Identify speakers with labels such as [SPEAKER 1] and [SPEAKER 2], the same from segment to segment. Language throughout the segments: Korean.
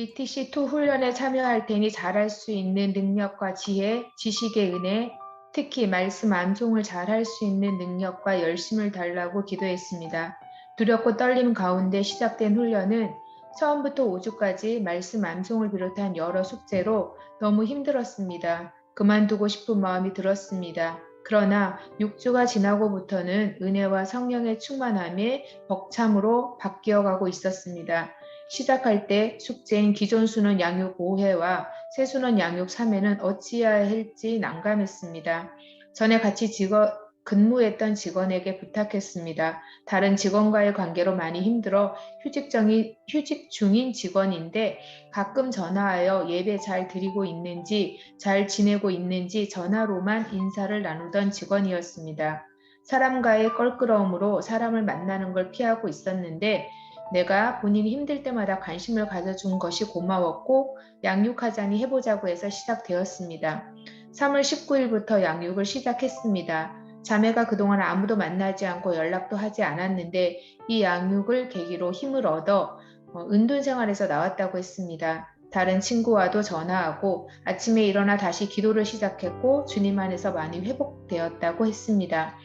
[SPEAKER 1] BTC2 훈련에 참여할 테니 잘할 수 있는 능력과 지혜, 지식의 은혜, 특히 말씀 암송을 잘할 수 있는 능력과 열심을 달라고 기도했습니다. 두렵고 떨림 가운데 시작된 훈련은 처음부터 5주까지 말씀 암송을 비롯한 여러 숙제로 너무 힘들었습니다. 그만두고 싶은 마음이 들었습니다. 그러나 6주가 지나고부터는 은혜와 성령의 충만함에 벅참으로 바뀌어가고 있었습니다. 시작할 때 숙제인 기존 수는 양육 5회와 새 수는 양육 3회는 어찌해야 할지 난감했습니다. 전에 같이 직원, 근무했던 직원에게 부탁했습니다. 다른 직원과의 관계로 많이 힘들어 휴직 정이, 휴직 중인 직원인데 가끔 전화하여 예배 잘 드리고 있는지 잘 지내고 있는지 전화로만 인사를 나누던 직원이었습니다. 사람과의 껄끄러움으로 사람을 만나는 걸 피하고 있었는데 내가 본인이 힘들 때마다 관심을 가져준 것이 고마웠고 양육하자니 해보자고 해서 시작되었습니다. 3월 19일부터 양육을 시작했습니다. 자매가 그동안 아무도 만나지 않고 연락도 하지 않았는데 이 양육을 계기로 힘을 얻어 어, 은둔 생활에서 나왔다고 했습니다. 다른 친구와도 전화하고 아침에 일어나 다시 기도를 시작했고 주님 안에서 많이 회복되었다고 했습니다.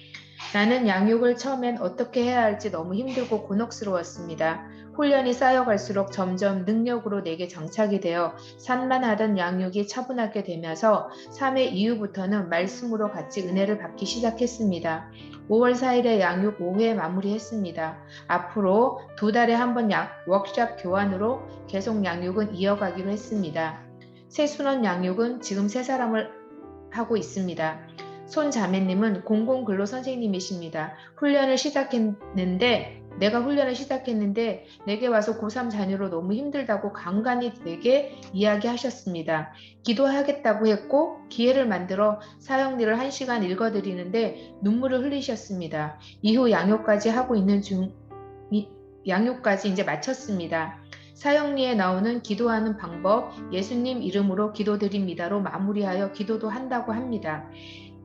[SPEAKER 1] 나는 양육을 처음엔 어떻게 해야 할지 너무 힘들고 곤혹스러웠습니다. 훈련이 쌓여갈수록 점점 능력으로 내게 장착이 되어 산만하던 양육이 차분하게 되면서 3회 이후부터는 말씀으로 같이 은혜를 받기 시작했습니다. 5월 4일에 양육 5회 마무리했습니다. 앞으로 두 달에 한 번 워크샵 교환으로 계속 양육은 이어가기로 했습니다. 새 순원 양육은 지금 세 사람을 하고 있습니다. 손 자매님은 공공근로 선생님이십니다. 훈련을 시작했는데 내가 훈련을 시작했는데 내게 와서 고3 자녀로 너무 힘들다고 간간히 내게 이야기하셨습니다. 기도하겠다고 했고 기회를 만들어 사형리를 1시간 읽어드리는데 눈물을 흘리셨습니다. 이후 양육까지 하고 있는 중 양육까지 이제 마쳤습니다. 사형리에 나오는 기도하는 방법 예수님 이름으로 기도드립니다로 마무리하여 기도도 한다고 합니다.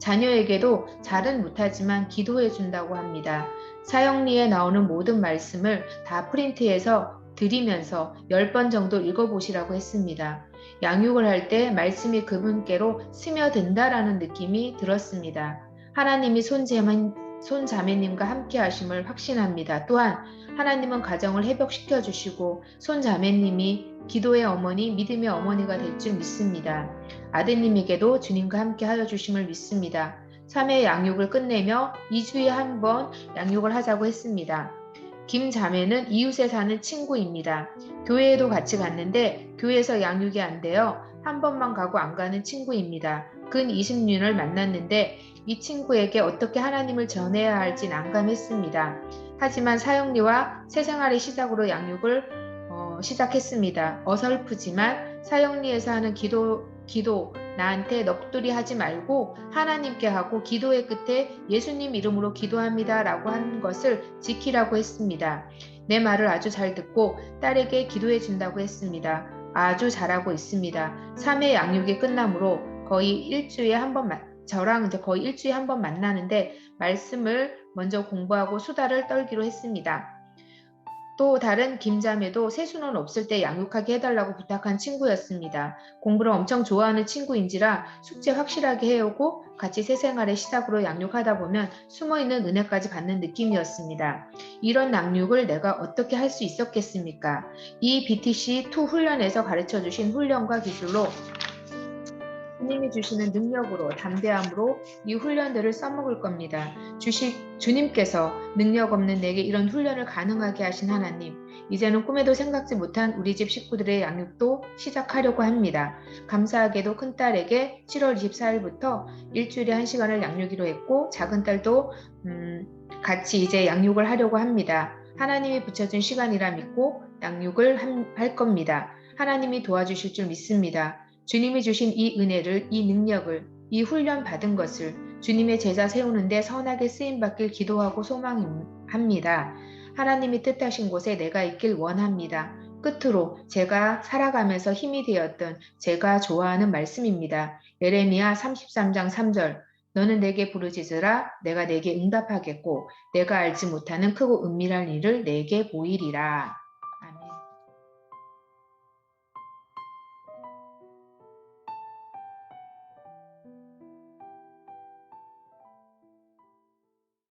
[SPEAKER 1] 자녀에게도 잘은 못하지만 기도해 준다고 합니다. 사형리에 나오는 모든 말씀을 다 프린트해서 드리면서 10번 정도 읽어보시라고 했습니다. 양육을 할 때 말씀이 그분께로 스며든다라는 느낌이 들었습니다. 하나님이 손자매, 손 자매님과 함께 하심을 확신합니다. 또한 하나님은 가정을 회복시켜 주시고 손 자매님이 기도의 어머니, 믿음의 어머니가 될 줄 믿습니다. 아드님에게도 주님과 함께 하여 주심을 믿습니다. 3회 양육을 끝내며 2주에 한 번 양육을 하자고 했습니다. 김 자매는 이웃에 사는 친구입니다. 교회에도 같이 갔는데 교회에서 양육이 안 되어 한 번만 가고 안 가는 친구입니다. 근 20년을 만났는데 이 친구에게 어떻게 하나님을 전해야 할지 난감했습니다. 하지만 사형리와 새 생활의 시작으로 양육을 어, 시작했습니다. 어설프지만 사형리에서 하는 기도 기도 나한테 넋두리 하지 말고 하나님께 하고 기도의 끝에 예수님 이름으로 기도합니다 라고 한 것을 지키라고 했습니다. 내 말을 아주 잘 듣고 딸에게 기도해 준다고 했습니다. 아주 잘하고 있습니다. 3회 양육이 끝나므로 거의 일주일에 한 번 저랑 이제 거의 일주일에 한 번 만나는데 말씀을 먼저 공부하고 수다를 떨기로 했습니다. 또 다른 김자매도 새수는 없을 때 양육하게 해달라고 부탁한 친구였습니다. 공부를 엄청 좋아하는 친구인지라 숙제 확실하게 해오고 같이 새 생활의 시작으로 양육하다 보면 숨어있는 은혜까지 받는 느낌이었습니다. 이런 양육을 내가 어떻게 할 수 있었겠습니까? 이 BTC2 훈련에서 가르쳐 주신 훈련과 기술로 주님이 주시는 능력으로 담대함으로 이 훈련들을 써먹을 겁니다. 주식 주님께서 능력 없는 내게 이런 훈련을 가능하게 하신 하나님, 이제는 꿈에도 생각지 못한 우리 집 식구들의 양육도 시작하려고 합니다. 감사하게도 큰 딸에게 7월 24일부터 일주일에 1시간을 양육이로 했고 작은 딸도 음, 같이 이제 양육을 하려고 합니다. 하나님이 붙여준 시간이라 믿고 양육을 할 겁니다. 하나님이 도와주실 줄 믿습니다. 주님이 주신 이 은혜를, 이 능력을, 이 훈련 받은 것을 주님의 제자 세우는데 선하게 쓰임 받길 기도하고 소망합니다. 하나님이 뜻하신 곳에 내가 있길 원합니다. 끝으로 제가 살아가면서 힘이 되었던 제가 좋아하는 말씀입니다. 예레미야 33장 3절 너는 내게 부르짖으라 내가 내게 응답하겠고 내가 알지 못하는 크고 은밀한 일을 내게 보이리라.